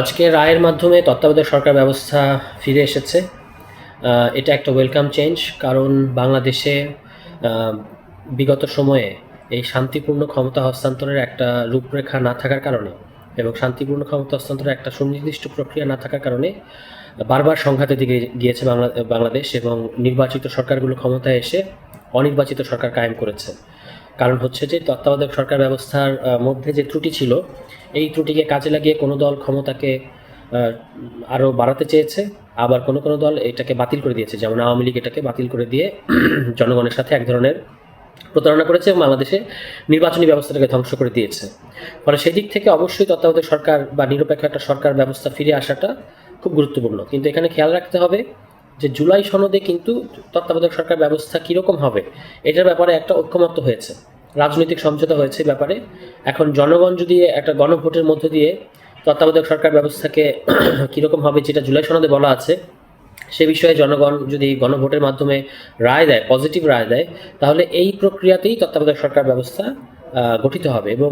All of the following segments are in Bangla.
আজকে রায়ের মাধ্যমে তত্ত্বাবধায়ক সরকার ব্যবস্থা ফিরে এসেছে। এটা একটা ওয়েলকাম চেঞ্জ কারণ বাংলাদেশে বিগত সময়ে এই শান্তিপূর্ণ ক্ষমতা হস্তান্তরের একটা রূপরেখা না থাকার কারণে এবং শান্তিপূর্ণ ক্ষমতা হস্তান্তরের একটা সুনির্দিষ্ট প্রক্রিয়া না থাকার কারণে বারবার সংঘাতের দিকে গিয়েছে বাংলা, বাংলাদেশ এবং নির্বাচিত সরকারগুলো ক্ষমতায় এসে অনির্বাচিত সরকার কায়েম করেছে। কারণ হচ্ছে যে তত্ত্বাবধায়ক সরকার ব্যবস্থার মধ্যে যে ত্রুটি ছিল, এই ত্রুটিকে কাজে লাগিয়ে কোনো দল ক্ষমতাকে আরও বাড়াতে চেয়েছে, আবার কোনো কোনো দল এটাকে বাতিল করে দিয়েছে। যেমন আওয়ামী লীগ এটাকে বাতিল করে দিয়ে জনগণের সাথে এক ধরনের প্রতারণা করেছে এবং বাংলাদেশে নির্বাচনী ব্যবস্থাটাকে ধ্বংস করে দিয়েছে। ফলে সেদিক থেকে অবশ্যই তত্ত্বাবধায়ক সরকার বা নিরপেক্ষ একটা সরকার ব্যবস্থা ফিরে আসাটা খুব গুরুত্বপূর্ণ। কিন্তু এখানে খেয়াল রাখতে হবে যে জুলাই সনদে কিন্তু তত্ত্বাবধায়ক সরকার ব্যবস্থা কীরকম হবে, এটার ব্যাপারে একটা ঐক্যমত্য হয়েছে। রাজনৈতিক সমঝোতা হয়েছে ব্যাপারে। এখন জনগণ যদি একটা গণভোটের মধ্য দিয়ে তত্ত্বাবধায়ক সরকার ব্যবস্থাকে কীরকম হবে যেটা জুলাই সনদে বলা আছে, সে বিষয়ে জনগণ যদি গণভোটের মাধ্যমে রায় দেয়, পজিটিভ রায় দেয়, তাহলে এই প্রক্রিয়াতেই তত্ত্বাবধায়ক সরকার ব্যবস্থা গঠিত হবে এবং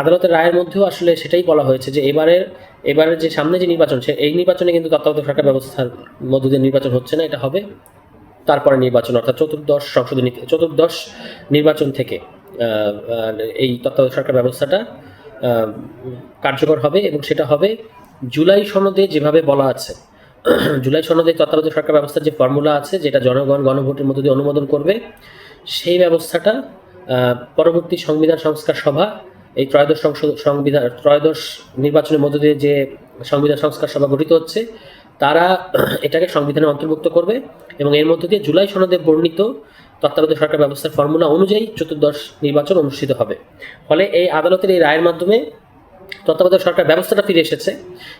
আদালতের রায়ের মধ্যেও আসলে সেটাই বলা হয়েছে যে এবারের এবারের যে সামনে যে নির্বাচন, সে, এই নির্বাচনে কিন্তু তত্ত্বাবধায়ক সরকার ব্যবস্থার মধ্য দিয়ে নির্বাচন হচ্ছে না, এটা হবে। তারপরে নির্বাচন, অর্থাৎ চতুর্দশ সংশোধনী, চতুর্দশ নির্বাচন থেকে এই তত্ত্বাবধায়ক সরকার ব্যবস্থাটা কার্যকর হবে এবং সেটা হবে জুলাই সনদে যেভাবে বলা আছে। জুলাই সনদে তত্ত্বাবধায়ক সরকার ব্যবস্থার যে ফর্মুলা আছে, যেটা জনগণ গণভোটের মধ্য দিয়ে অনুমোদন করবে, সেই ব্যবস্থাটা পরবর্তী সংবিধান সংস্কার সভা, এই ত্রয়োদশ সংবিধান, ত্রয়োদশ নির্বাচনের মধ্য দিয়ে যে সংবিধান সংস্কার সভা গঠিত হচ্ছে, তারা এটাকে সংবিধানে অন্তর্ভুক্ত করবে এবং এর মধ্য দিয়ে জুলাই সনদে বর্ণিত তত্ত্বাবধায়ক সরকার ব্যবস্থার ফর্মুলা অনুযায়ী চতুর্দশ নির্বাচন অনুষ্ঠিত হবে। ফলে এই আদালতের এই রায়ের মাধ্যমে তত্ত্বাবধায়ক সরকার ব্যবস্থাটা ফিরে এসেছে,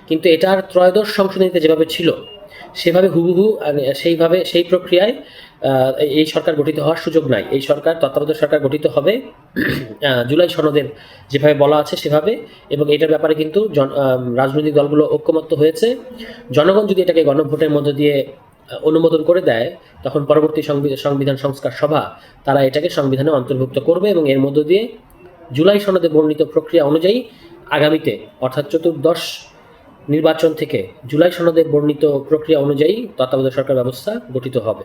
কিন্তু এটার ত্রয়োদশ সংশোধনীতে যেভাবে ছিল সেভাবে হুবহু সেইভাবে, সেই প্রক্রিয়ায় এই সরকার গঠিত হওয়ার সুযোগ নাই। এই সরকার, তত্ত্বাবধায়ক সরকার গঠিত হবে জুলাই সনদের যেভাবে বলা আছে সেভাবে, এবং এটার ব্যাপারে কিন্তু জন রাজনৈতিক দলগুলো ঐক্যমত্য হয়েছে। জনগণ যদি এটাকে গণভোটের মধ্য দিয়ে অনুমোদন করে দেয়, তখন পরবর্তী সংবি- সংবিধান সংস্কার সভা, তারা এটাকে সংবিধানে অন্তর্ভুক্ত করবে এবং এর মধ্য দিয়ে জুলাই সনদে বর্ণিত প্রক্রিয়া অনুযায়ী আগামীতে, অর্থাৎ চতুর্দশ নির্বাচন থেকে জুলাই সনদে বর্ণিত প্রক্রিয়া অনুযায়ী তত্ত্বাবধায়ক সরকার ব্যবস্থা গঠিত হবে।